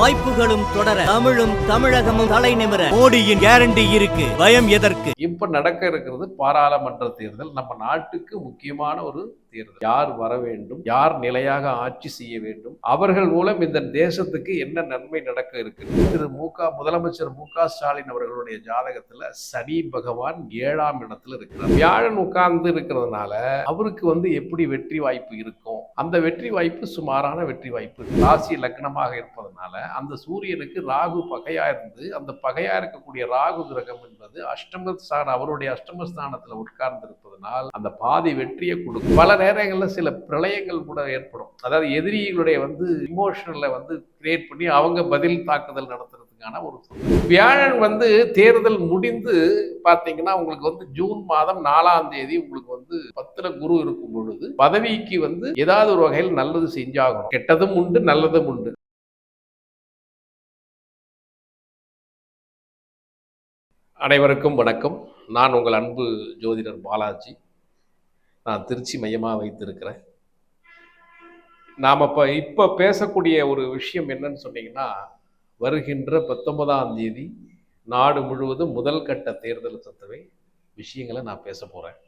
வாய்ப்புகளும் தொடர தமிழும் தமிழகமும் தலை நிமிர. மோடியின் கேரண்டி இருக்கு. பயம் எதற்கு? இப்ப நடக்க இருக்கிறது பாராளுமன்ற தேர்தல். நம்ம நாட்டுக்கு முக்கியமான ஒரு தேர்தல். யார் வர வேண்டும்? யார் நிலையாக ஆட்சி செய்ய வேண்டும்? அவர்கள் மூலம் இந்த தேசத்துக்கு என்ன நன்மை நடக்க இருக்கு? திரு மு க முதலமைச்சர் மு க ஸ்டாலின் அவர்களுடைய ஜாதகத்துல சனி பகவான் ஏழாம் இடத்துல இருக்கிறார். வியாழன் உட்கார்ந்து இருக்கிறதுனால அவருக்கு வந்து எப்படி வெற்றி வாய்ப்பு இருக்கும்? அந்த வெற்றி வாய்ப்பு சுமாரான வெற்றி வாய்ப்பு. ராசி லக்னமாக இருப்பதனால அந்த சூரியனுக்கு ராகு பகையா இருந்து அந்த பகையா இருக்கக்கூடிய ராகு கிரகம் என்பது அஷ்டமஸ்தான அவருடைய அஷ்டமஸ்தானத்தில் உட்கார்ந்து இருப்பதனால் அந்த பாதி வெற்றியை கொடுக்கும். பல நேரங்களில் சில பிரளயங்கள் கூட ஏற்படும். அதாவது எதிரிகளுடைய வந்து இமோஷனல்ல வந்து கிரியேட் பண்ணி அவங்க பதில் தாக்குதல் அப்படிங்கிறதுக்கான ஒரு வியாழன் வந்து தேர்தல் முடிந்து பார்த்தீங்கன்னா உங்களுக்கு வந்து ஜூன் மாதம் நாலாம் தேதி உங்களுக்கு வந்து பத்துல குரு இருக்கும் பொழுது பதவிக்கு வந்து ஏதாவது ஒரு வகையில் நல்லது செஞ்சாகணும். கெட்டதும் உண்டு நல்லதும் உண்டு. அனைவருக்கும் வணக்கம். நான் உங்கள் அன்பு ஜோதிடர் பாலாஜி. நான் திருச்சி மையமாக வைத்திருக்கிறேன். நாம் இப்போ இப்போ பேசக்கூடிய ஒரு விஷயம் என்னன்னு சொன்னீங்கன்னா வருகின்ற பத்தொன்பதாம் தேதி நாடு முழுவதும் முதல் கட்ட தேர்தல் சத்தவை விஷயங்களை நான் பேச போகிறேன்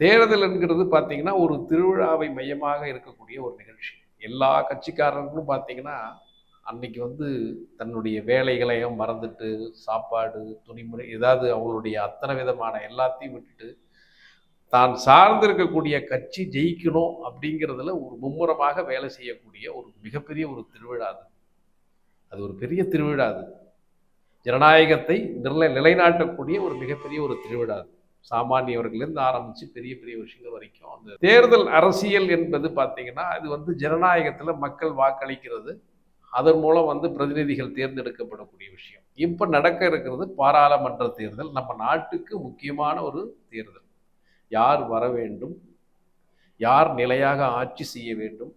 தேர்தல் என்கிறது பார்த்தீங்கன்னா ஒரு திருவிழாவை மையமாக இருக்கக்கூடிய ஒரு நிகழ்ச்சி. எல்லா கட்சிக்காரர்களும் பார்த்தீங்கன்னா அன்னைக்கு வந்து தன்னுடைய வேலைகளையும் மறந்துட்டு சாப்பாடு துணிமுறை ஏதாவது அவங்களுடைய அத்தனை விதமான எல்லாத்தையும் விட்டுட்டு தான் சார்ந்திருக்கக்கூடிய கட்சி ஜெயிக்கணும் அப்படிங்கிறதுல ஒரு மும்முரமாக வேலை செய்யக்கூடிய ஒரு மிகப்பெரிய ஒரு திருவிழா அது. அது ஒரு பெரிய திருவிழா அது. ஜனநாயகத்தை நிலை நிலைநாட்டக்கூடிய ஒரு மிகப்பெரிய ஒரு திருவிழா அது. சாமானியவர்களிருந்து ஆரம்பித்து பெரிய பெரிய விஷயங்கள் வரைக்கும். அந்த தேர்தல் அரசியல் என்பது பார்த்திங்கன்னா அது வந்து ஜனநாயகத்தில் மக்கள் வாக்களிக்கிறது. அதன் மூலம் வந்து பிரதிநிதிகள் தேர்ந்தெடுக்கப்படக்கூடிய விஷயம். இப்போ நடக்க இருக்கிறது பாராளுமன்ற தேர்தல். நம்ம நாட்டுக்கு முக்கியமான ஒரு தேர்தல். யார் வர வேண்டும்? யார் நிலையாக ஆட்சி செய்ய வேண்டும்?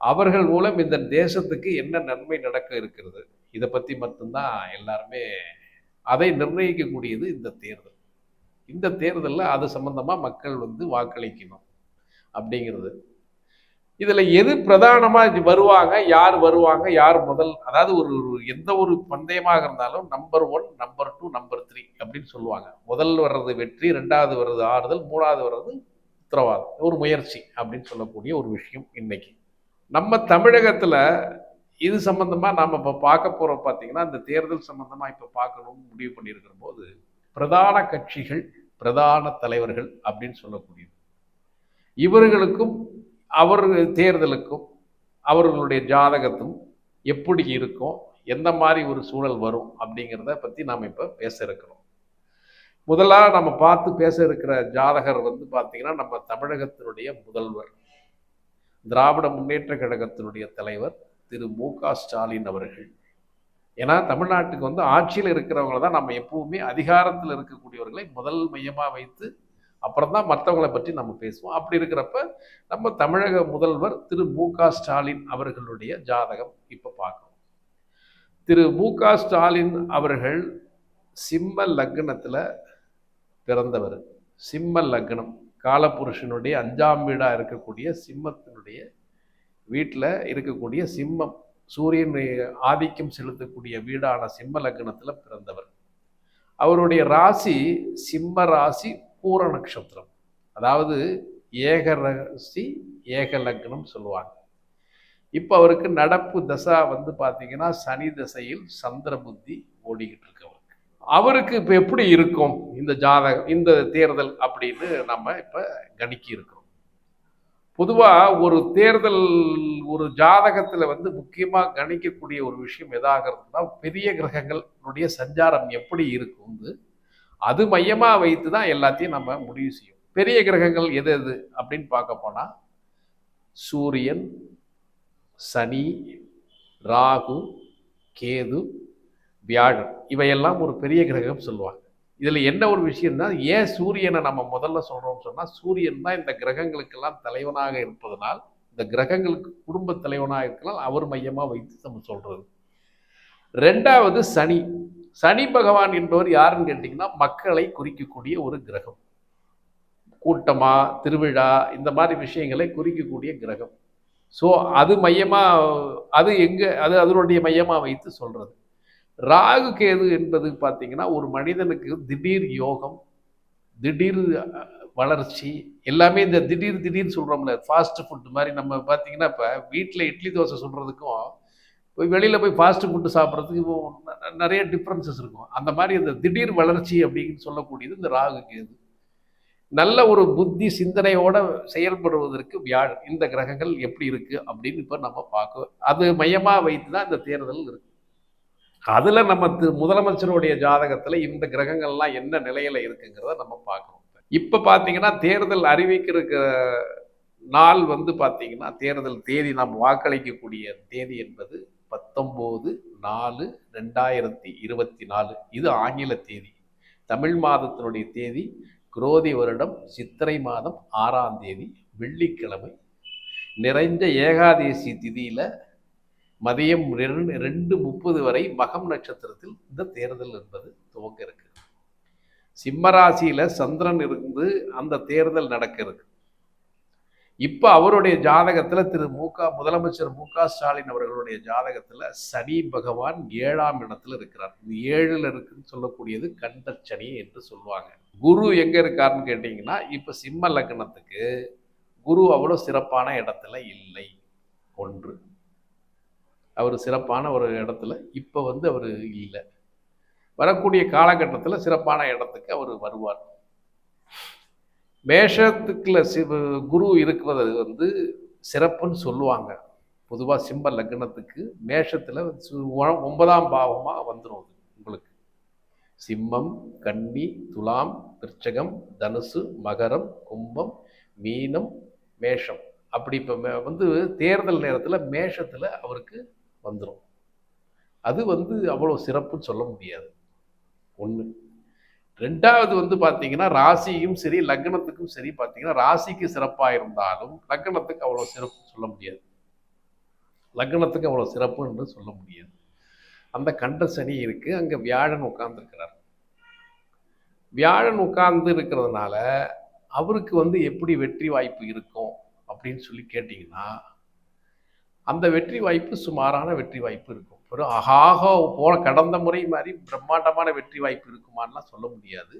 அவர்கள் மூலம் இந்த தேசத்துக்கு என்ன நன்மை நடக்க இருக்கிறது? இதை பற்றி மட்டும்தான் எல்லாருமே அதை நிர்ணயிக்கக்கூடியது இந்த தேர்தல். இந்த தேர்தலில் அது சம்பந்தமாக மக்கள் வந்து வாக்களிக்கணும் அப்படிங்கிறது. இதில் எது பிரதானமாக வருவாங்க யார் வருவாங்க யார் முதல் அதாவது ஒரு ஒரு எந்த ஒரு பந்தயமாக இருந்தாலும் number one number two number three அப்படின்னு சொல்லுவாங்க. முதல் வர்றது வெற்றி ரெண்டாவது வர்றது ஆறுதல் மூணாவது வர்றது உத்தரவாதம். ஒரு முயற்சி அப்படின்னு சொல்லக்கூடிய ஒரு விஷயம் இன்னைக்கு. நம்ம தமிழகத்தில் இது சம்மந்தமாக நாம் இப்போ பார்க்க போகிறோம் பார்த்தீங்கன்னா இந்த தேர்தல் சம்மந்தமாக இப்போ பார்க்கணும்னு முடிவு பண்ணியிருக்கிற போது பிரதான கட்சிகள் பிரதான தலைவர்கள் அப்படின்னு சொல்லக்கூடியது. இவர்களுக்கும் அவர் தேர்தலுக்கும் அவர்களுடைய ஜாதகத்தும் எப்படி இருக்கும் எந்த மாதிரி ஒரு சூழல் வரும் அப்படிங்கிறத பற்றி நாம் இப்போ பேச இருக்கிறோம். முதலாக நம்ம பார்த்து பேச இருக்கிற ஜாதகர் வந்து பார்த்திங்கன்னா நம்ம தமிழகத்தினுடைய முதல்வர். திராவிட முன்னேற்ற கழகத்தினுடைய தலைவர் திரு மு க ஸ்டாலின் அவர்கள். ஏன்னா தமிழ்நாட்டுக்கு வந்து ஆட்சியில் இருக்கிறவங்கள தான் நம்ம எப்பவுமே அதிகாரத்தில் இருக்கக்கூடியவர்களை முதல் மையமாக வைத்து அப்புறம் தான் மற்றவங்களை பற்றி நம்ம பேசுவோம். அப்படி இருக்கிறப்ப நம்ம தமிழக முதல்வர் திரு மு க ஸ்டாலின் அவர்களுடைய ஜாதகம் இப்போ பார்க்கணும். திரு மு க ஸ்டாலின் அவர்கள் சிம்ம லக்னத்தில் பிறந்தவர். சிம்ம லக்னம். காலபுருஷனுடைய அஞ்சாம் வீடாக இருக்கக்கூடிய சிம்மத்தினுடைய வீட்டில் இருக்கக்கூடிய சிம்மம். சூரியன் ஆதிக்கம் செலுத்தக்கூடிய வீடான சிம்ம லக்னத்தில் பிறந்தவர். அவருடைய ராசி சிம்ம ராசி பூர நட்சத்திரம். அதாவது ஏக ராசி ஏக லக்னம் சொல்லுவாங்க. இப்போ அவருக்கு நடப்பு தசா வந்து பார்த்தீங்கன்னா சனி தசையில் சந்திர புத்தி ஓடிக்கிட்டு இருக்கவர் அவருக்கு இப்போ எப்படி இருக்கும் இந்த ஜாதகம் இந்த தேர்தல் அப்படின்னு நம்ம இப்போ கணிக்கி இருக்கிறோம் பொதுவாக ஒரு தேர்தல் ஒரு ஜாதகத்தில் வந்து முக்கியமாக கணிக்கக்கூடிய ஒரு விஷயம் எதாகிறதுனா பெரிய கிரகங்களுடைய சஞ்சாரம் எப்படி இருக்கும்னு அது மையமாக வைத்து தான் எல்லாத்தையும் நம்ம முடிவு செய்யும். பெரிய கிரகங்கள் எது எது அப்படின்னு பார்க்க போனால் சூரியன் சனி ராகு கேது வியாழன் இவையெல்லாம் ஒரு பெரிய கிரகம் சொல்லுவாங்க. இதில் என்ன ஒரு விஷயம்னா ஏன் சூரியனை நம்ம முதல்ல சொல்கிறோம்னு சொன்னால் சூரியன் தான் இந்த கிரகங்களுக்கெல்லாம் தலைவனாக இருப்பதனால் இந்த கிரகங்களுக்கு குடும்ப தலைவனாக இருக்கலாம் அவர் மையமாக வைத்து நம்ம சொல்கிறது ரெண்டாவது சனி. சனி பகவான் என்பவர் யாருன்னு கேட்டிங்கன்னா மக்களை குறிக்கக்கூடிய ஒரு கிரகம். கூட்டமாக திருவிழா இந்த மாதிரி விஷயங்களை குறிக்கக்கூடிய கிரகம். ஸோ அது மையமாக அது எங்கே அது அதனுடைய மையமாக வைத்து சொல்கிறது ராகு கேது என்பது பார்த்தீங்கன்னா ஒரு மனிதனுக்கு திடீர் யோகம் திடீர் வளர்ச்சி எல்லாமே இந்த திடீர் திடீர்னு சொல்கிறோம்ல ஃபாஸ்ட் ஃபுட் மாதிரி நம்ம பார்த்தீங்கன்னா இப்போ வீட்டில் இட்லி தோசை சுடுறதுக்கும் போய் வெளியில் போய் ஃபாஸ்ட் ஃபுட்டு சாப்பிட்றதுக்கு நிறைய டிஃப்ரென்சஸ் இருக்கும். அந்த மாதிரி இந்த திடீர் வளர்ச்சி அப்படின்னு சொல்லக்கூடியது இந்த ராகு கேது. நல்ல ஒரு புத்தி சிந்தனையோட செயல்படுவதற்கு வியாழ் இந்த கிரகங்கள் எப்படி இருக்குது அப்படின்னு இப்போ நம்ம பார்க்க அது மையமாக வைத்து தான் இந்த தேர்தல் இருக்குது அதில் நம்ம முதலமைச்சருடைய ஜாதகத்தில் இந்த கிரகங்கள்லாம் என்ன நிலையில் இருக்குங்கிறத நம்ம பார்க்கணும். இப்போ பார்த்தீங்கன்னா தேர்தல் அறிவிக்கிறக்க நாள் வந்து பார்த்தீங்கன்னா தேர்தல் தேதி நாம் வாக்களிக்கக்கூடிய தேதி என்பது பத்தொம்போது நாலு ரெண்டாயிரத்தி இருபத்தி நாலு. இது ஆங்கில தேதி. தமிழ் மாதத்தினுடைய தேதி குரோதி வருடம் சித்திரை மாதம் ஆறாம் தேதி வெள்ளிக்கிழமை. நிறைந்த ஏகாதேசி திதியில் மதியம் ரெண்டு ரெண்டு முப்பது வரை மகம் நட்சத்திரத்தில் இந்த தேர்தல் என்பது துவங்க இருக்கு. சிம்மராசியில் சந்திரன் இருந்து அந்த தேர்தல் நடக்க இப்போ அவருடைய ஜாதகத்தில் திரு மு க முதலமைச்சர் மு க ஸ்டாலின் அவர்களுடைய ஜாதகத்தில் சனி பகவான் ஏழாம் இடத்துல இருக்கிறார். இந்த ஏழில் இருக்குன்னு சொல்லக்கூடியது கண்ட சனி என்று சொல்லுவாங்க. குரு எங்கே இருக்காருன்னு கேட்டிங்கன்னா இப்போ சிம்ம லக்னத்துக்கு குரு அவ்வளோ சிறப்பான இடத்துல இல்லை. ஒன்று. அவர் சிறப்பான ஒரு இடத்துல இப்போ வந்து அவர் இல்லை. வரக்கூடிய காலகட்டத்தில் சிறப்பான இடத்துக்கு அவர் வருவார். மேஷத்துக்குள்ள சிவ குரு இருக்கிறது வந்து சிறப்புன்னு சொல்லுவாங்க. பொதுவாக சிம்ம லக்னத்துக்கு மேஷத்தில் ஒன்பதாம் பாவமாக வந்துடும் அது உங்களுக்கு. சிம்மம் கன்னி துலாம் விருச்சகம் தனுசு மகரம் கும்பம் மீனம் மேஷம். அப்படி இப்போ வந்து தேர்தல் நேரத்தில் மேஷத்தில் அவருக்கு வந்துடும் அது வந்து அவ்வளோ சிறப்புன்னு சொல்ல முடியாது. ஒன்று ரெண்டாவது வந்து பார்த்தீங்கன்னா ராசியும் சரி லக்னத்துக்கும் சரி பார்த்தீங்கன்னா ராசிக்கு சிறப்பாக இருந்தாலும் லக்னத்துக்கு அவ்வளோ சிறப்பு சொல்ல முடியாது. லக்னத்துக்கு அவ்வளோ சிறப்பு என்று சொல்ல முடியாது. அந்த கண்ட சனி இருக்குது அங்கே வியாழன் உட்கார்ந்துருக்கிறார். வியாழன் உட்கார்ந்து இருக்கிறதுனால அவருக்கு வந்து எப்படி வெற்றி வாய்ப்பு இருக்கும் அப்படின்னு சொல்லி கேட்டிங்கன்னா அந்த வெற்றி வாய்ப்பு சுமாரான வெற்றி வாய்ப்பு இருக்கும். ஒரு அகாக போன கடந்த முறை மாதிரி பிரம்மாண்டமான வெற்றி வாய்ப்பு இருக்குமான்லாம் சொல்ல முடியாது.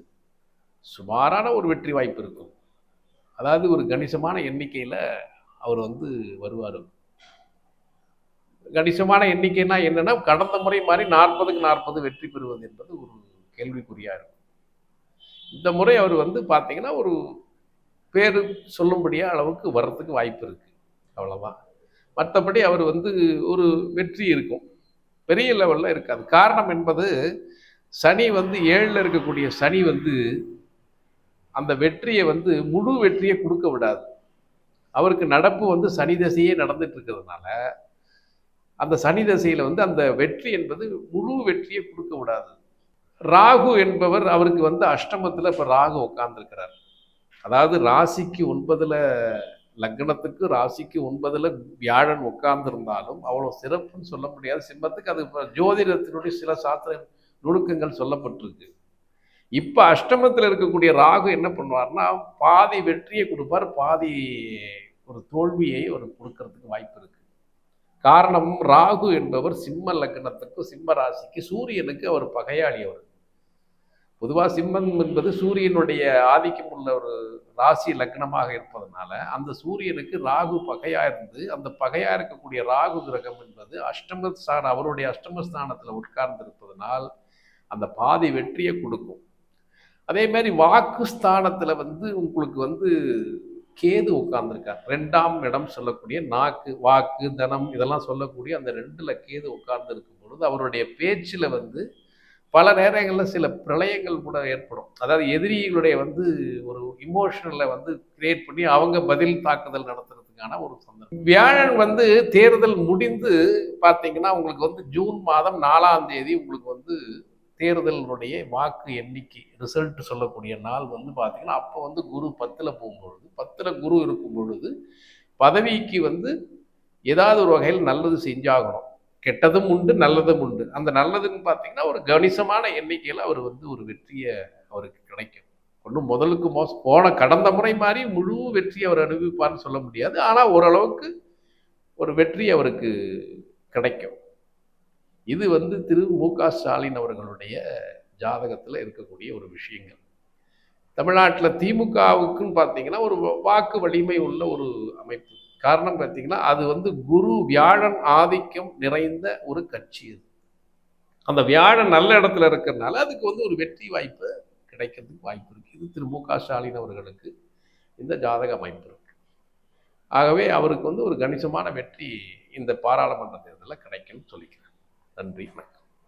சுமாரான ஒரு வெற்றி வாய்ப்பு இருக்கும். அதாவது ஒரு கணிசமான எண்ணிக்கையில் அவர் வந்து வருவார். கணிசமான எண்ணிக்கைனா என்னன்னா கடந்த முறை மாதிரி நாற்பதுக்கு நாற்பது வெற்றி பெறுவது என்பது ஒரு கேள்விக்குறியாக இருக்கும். இந்த முறை அவர் வந்து பார்த்தீங்கன்னா ஒரு பேர் சொல்லும்படியாக அளவுக்கு வர்றதுக்கு வாய்ப்பு இருக்குது அவ்வளோதான் மற்றபடி அவர் வந்து ஒரு வெற்றி இருக்கும். பெரிய லெவலில் இருக்காது. காரணம் என்பது சனி வந்து ஏழில் இருக்கக்கூடிய சனி வந்து அந்த வெற்றியை வந்து முழு வெற்றியை கொடுக்க விடாது. அவருக்கு நடப்பு வந்து சனி தசையே நடந்துட்டு இருக்கிறதுனால அந்த சனி தசையில் வந்து அந்த வெற்றி என்பது முழு வெற்றியை கொடுக்க விடாது. ராகு என்பவர் அவருக்கு வந்து அஷ்டமத்தில் இப்போ ராகு உட்கார்ந்துருக்கிறார். அதாவது ராசிக்கு ஒன்பதில் லக்னத்துக்கு ராசிக்கு ஒன்பதில் வியாழன் உட்கார்ந்திருந்தாலும் அவ்வளோ சிறப்புன்னு சொல்ல முடியாது. சிம்மத்துக்கு அது ஜோதிடத்தினுடைய சில சாஸ்திர நுணுக்கங்கள் சொல்லப்பட்டிருக்கு. இப்போ அஷ்டமத்தில் இருக்கக்கூடிய ராகு என்ன பண்ணுவார்னா பாதி வெற்றியை கொடுப்பார் பாதி ஒரு தோல்வியை ஒரு கொடுக்கறதுக்கு வாய்ப்பு இருக்கு. காரணம் ராகு என்பவர் சிம்ம லக்னத்துக்கும் சிம்ம ராசிக்கு சூரியனுக்கு அவர் பகையாளி அவர் பொதுவாக சிம்மம் என்பது சூரியனுடைய ஆதிக்கம் உள்ள ஒரு ராசி லக்னமாக இருப்பதனால அந்த சூரியனுக்கு ராகு பகையா இருந்து அந்த பகையா இருக்கக்கூடிய ராகு கிரகம் என்பது அஷ்டமஸ்தான அவருடைய அஷ்டமஸ்தானத்தில் உட்கார்ந்து இருப்பதனால் அந்த பாதி வெற்றியை கொடுக்கும். அதே மாதிரி வாக்கு ஸ்தானத்தில் வந்து உங்களுக்கு வந்து கேது உட்கார்ந்துருக்கார். ரெண்டாம் இடம் சொல்லக்கூடிய நாக்கு வாக்கு தனம் இதெல்லாம் சொல்லக்கூடிய அந்த ரெண்டில் கேது உட்கார்ந்து இருக்கும் பொழுது அவருடைய பேச்சில் வந்து பல நேரங்களில் சில பிரளயங்கள் கூட ஏற்படும். அதாவது எதிரிகளுடைய வந்து ஒரு இமோஷனலை வந்து கிரியேட் பண்ணி அவங்க பதில் தாக்குதல் நடத்துறதுக்கான ஒரு சந்தர்ப்பம். வியாழன் வந்து தேர்தல் முடிந்து பார்த்தீங்கன்னா உங்களுக்கு வந்து ஜூன் மாதம் நாலாம் தேதி உங்களுக்கு வந்து தேர்தலினுடைய வாக்கு எண்ணிக்கை ரிசல்ட் சொல்லக்கூடிய நாள் வந்து பார்த்தீங்கன்னா அப்போ வந்து குரு பத்தில் போகும்பொழுது பத்தில் குரு இருக்கும் பொழுது பதவிக்கு வந்து ஏதாவது ஒரு வகையில் நல்லது செஞ்சாகணும். கெட்டதும் உண்டு நல்லதும் உண்டு. அந்த நல்லதுன்னு பார்த்தீங்கன்னா ஒரு கணிசமான எண்ணிக்கையில் அவர் வந்து ஒரு வெற்றியை அவருக்கு கிடைக்கும். ஒன்றும் முதலுக்கு மோச போன கடந்த முறை மாதிரி முழு வெற்றி அவர் அனுபவிப்பார்னு சொல்ல முடியாது. ஆனால் ஓரளவுக்கு ஒரு வெற்றி அவருக்கு கிடைக்கும். இது வந்து திரு. மு. க. ஸ்டாலின் அவர்களுடைய ஜாதகத்தில் இருக்கக்கூடிய ஒரு விஷயங்கள். தமிழ்நாட்டில் திமுகவுக்குன்னு பார்த்தீங்கன்னா ஒரு வாக்கு வலிமை உள்ள ஒரு அமைப்பு. காரணம் பார்த்தீங்கன்னா அது வந்து குரு வியாழன் ஆதிக்கம் நிறைந்த ஒரு கட்சி அது. அந்த வியாழன் நல்ல இடத்துல இருக்கிறதுனால அதுக்கு வந்து ஒரு வெற்றி வாய்ப்பு கிடைக்கிறதுக்கு வாய்ப்பு இருக்குது இது திரு மு க ஸ்டாலின் அவர்களுக்கு இந்த ஜாதக அமைப்பு இருக்கு. ஆகவே அவருக்கு வந்து ஒரு கணிசமான வெற்றி இந்த பாராளுமன்ற தேர்தலில் கிடைக்கும்னு சொல்லிக்கிறேன். நன்றி வணக்கம்.